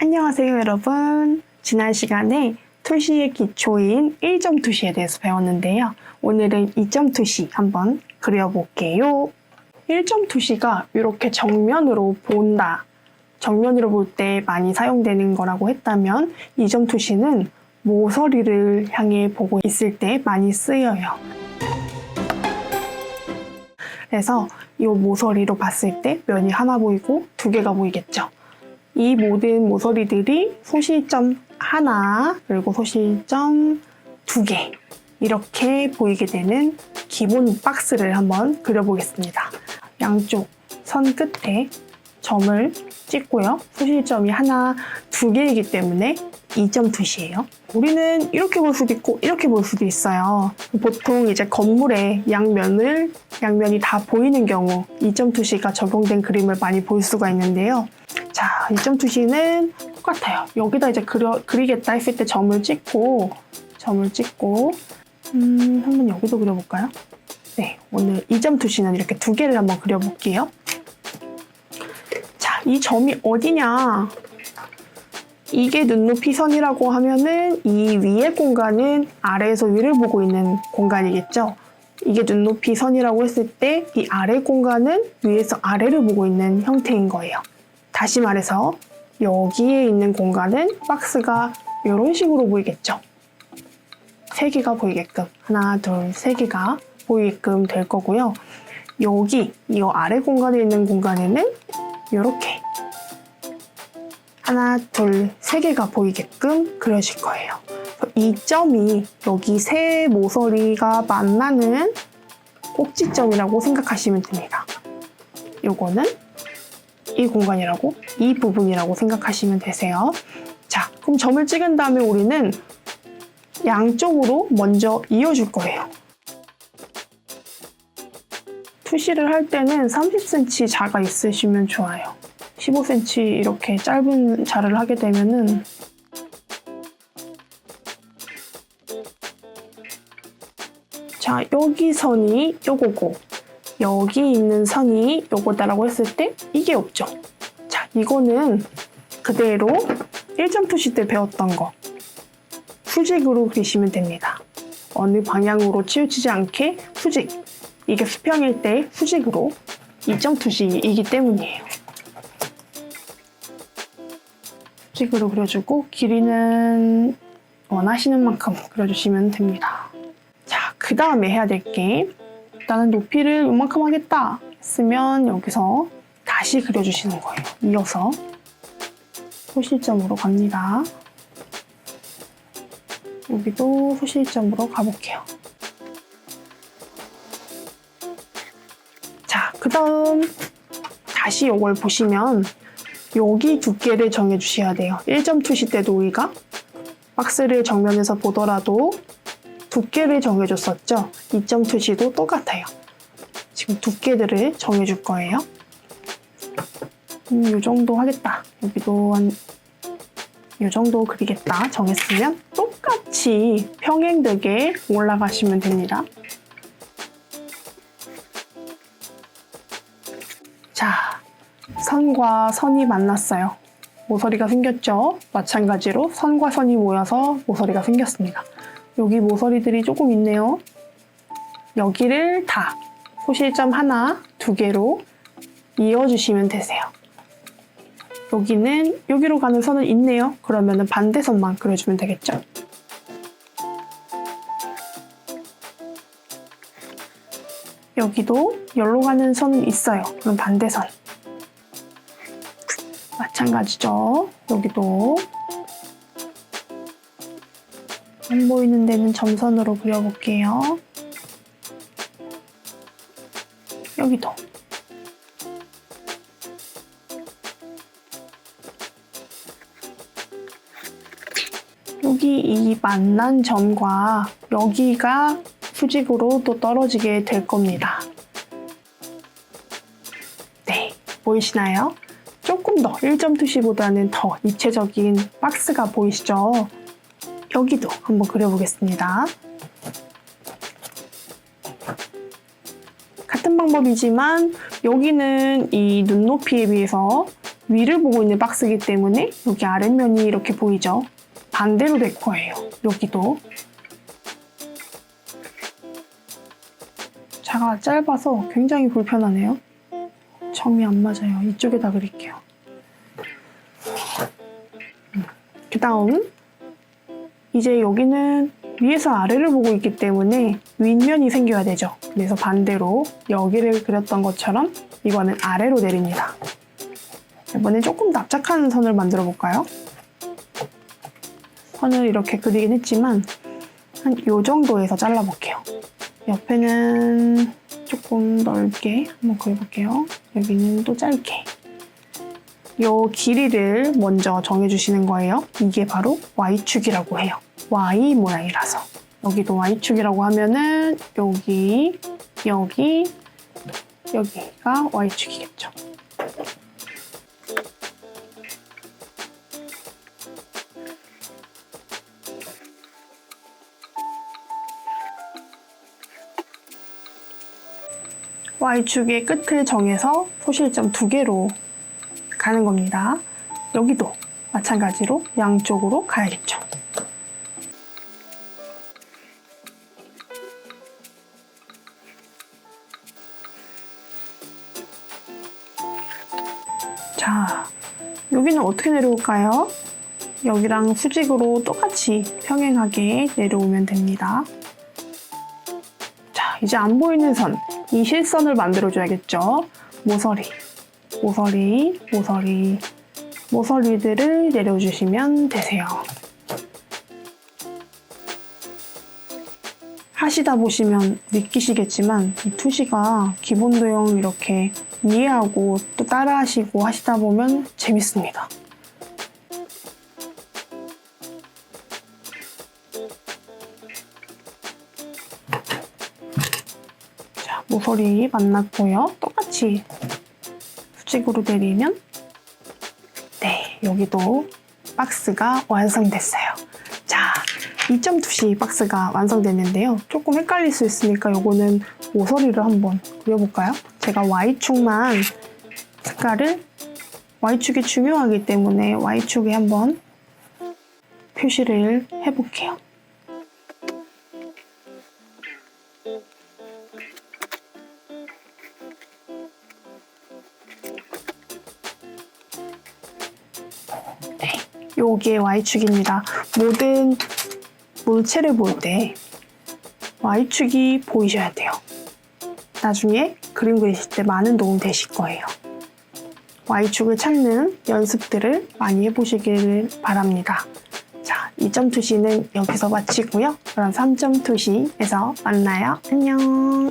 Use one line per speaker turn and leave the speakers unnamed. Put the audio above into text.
안녕하세요, 여러분. 지난 시간에 투시의 기초인 1점 투시에 대해서 배웠는데요. 오늘은 2점 투시 한번 그려볼게요. 1점 투시가 이렇게 정면으로 본다. 정면으로 볼 때 많이 사용되는 거라고 했다면 2점 투시는 모서리를 향해 보고 있을 때 많이 쓰여요. 그래서 이 모서리로 봤을 때 면이 하나 보이고 두 개가 보이겠죠. 이 모든 모서리들이 소실점 하나 그리고 소실점 두 개 이렇게 보이게 되는 기본 박스를 한번 그려보겠습니다. 양쪽 선 끝에 점을 찍고요. 소실점이 하나, 두 개이기 때문에 2점 투시예요. 우리는 이렇게 볼 수도 있고 이렇게 볼 수도 있어요. 보통 이제 건물의 양면을 양면이 다 보이는 경우 2점 투시가 적용된 그림을 많이 볼 수가 있는데요. 자, 2점 투시는 똑같아요. 여기다 이제 그려, 그리겠다 했을 때 점을 찍고 점을 찍고 음, 한번 여기도 그려볼까요? 네, 오늘 2점 투시는 이렇게 두 개를 한번 그려볼게요. 자, 이 점이 어디냐? 이게 눈높이 선이라고 하면은 이 위의 공간은 아래에서 위를 보고 있는 공간이겠죠. 이게 눈높이 선이라고 했을 때 이 아래 공간은 위에서 아래를 보고 있는 형태인 거예요. 다시 말해서 여기에 있는 공간은 박스가 이런 식으로 보이겠죠. 세 개가 보이게끔 하나, 둘, 세 개가 보이게끔 될 거고요. 여기 이 아래 공간에 있는 공간에는 이렇게 하나, 둘, 세 개가 보이게끔 그려질 거예요. 이 점이 여기 세 모서리가 만나는 꼭지점이라고 생각하시면 됩니다. 요거는 이 공간이라고, 이 부분이라고 생각하시면 되세요. 자, 그럼 점을 찍은 다음에 우리는 양쪽으로 먼저 이어줄 거예요. 투시를 할 때는 30cm 자가 있으시면 좋아요. 15cm 이렇게 짧은 자를 하게 되면은 자 여기 선이 요거고 여기 있는 선이 요거다라고 했을 때 이게 없죠. 자 이거는 그대로 1점 투시 때 배웠던 거. 수직으로 그리시면 됩니다. 어느 방향으로 치우치지 않게 수직. 이게 수평일 때 수직으로 2점 투시이기 때문이에요. 수직으로 그려주고 길이는 원하시는 만큼 그려주시면 됩니다. 자, 그 다음에 해야 될 게 나는 높이를 이만큼 하겠다 했으면 여기서 다시 그려주시는 거예요. 이어서 소실점으로 갑니다. 여기도 소실점으로 가볼게요. 자, 그 다음 다시 이걸 보시면 여기 두께를 정해주셔야 돼요. 1점 투시 때도 우리가 박스를 정면에서 보더라도 두께를 정해줬었죠. 2점 투시도 똑같아요. 지금 두께들을 정해줄 거예요. 음, 이 정도 하겠다. 여기도 한, 이 정도 그리겠다. 정했으면 똑같이 평행되게 올라가시면 됩니다. 자, 선과 선이 만났어요. 모서리가 생겼죠? 마찬가지로 선과 선이 모여서 모서리가 생겼습니다. 여기 모서리들이 조금 있네요. 여기를 다 소실점 하나, 두 개로 이어주시면 되세요. 여기는 여기로 가는 선은 있네요. 그러면 반대선만 그려주면 되겠죠? 여기도 열로 가는 선은 있어요. 그럼 반대선. 마찬가지죠. 여기도 안 보이는 데는 점선으로 그려볼게요. 여기도 여기 이 만난 점과 여기가 수직으로 또 떨어지게 될 겁니다. 네, 보이시나요? 조금 더 1점 투시보다는 더 입체적인 박스가 보이시죠? 여기도 한번 그려보겠습니다. 같은 방법이지만 여기는 이 눈높이에 비해서 위를 보고 있는 박스이기 때문에 여기 아랫면이 이렇게 보이죠. 반대로 될 거예요. 여기도. 자가 짧아서 굉장히 불편하네요. 점이 안 맞아요. 이쪽에다 그릴게요. 그 다음 이제 여기는 위에서 아래를 보고 있기 때문에 윗면이 생겨야 되죠. 그래서 반대로 여기를 그렸던 것처럼 이거는 아래로 내립니다. 이번엔 조금 납작한 선을 만들어 볼까요? 선을 이렇게 그리긴 했지만 한요 정도에서 잘라볼게요. 옆에는 조금 넓게 한번 그려볼게요. 여기는 또 짧게. 요 길이를 먼저 정해주시는 거예요. 이게 바로 Y축이라고 해요. Y 모양이라서. 여기도 Y축이라고 하면은 여기, 여기, 여기가 Y축이겠죠. Y축의 끝을 정해서 소실점 두 개로 가는 겁니다. 여기도 마찬가지로 양쪽으로 가야겠죠. 자, 여기는 어떻게 내려올까요? 여기랑 수직으로 똑같이 평행하게 내려오면 됩니다. 자, 이제 안 보이는 선, 이 실선을 만들어줘야겠죠. 모서리, 모서리, 모서리, 모서리들을 내려주시면 되세요. 하시다 보시면 느끼시겠지만 이 투시가 기본 도형 이렇게 이해하고 또 따라하시고 하시다 보면 재밌습니다. 자, 모서리 만났고요. 똑같이 수직으로 내리면 네, 여기도 박스가 완성됐어요. 자, 2.2시 박스가 완성됐는데요. 조금 헷갈릴 수 있으니까 요거는 모서리를 한번 그려볼까요? 제가 Y축만 색깔을 Y축이 중요하기 때문에 Y축에 한번 표시를 해볼게요. 네, 요게 Y축입니다. 모든 물체를 볼 때 Y축이 보이셔야 돼요. 나중에 그림 그리실 때 많은 도움 되실 거예요. Y축을 찾는 연습들을 많이 해보시길 바랍니다. 자, 2.2시는 여기서 마치고요. 그럼 3.2시에서 만나요. 안녕.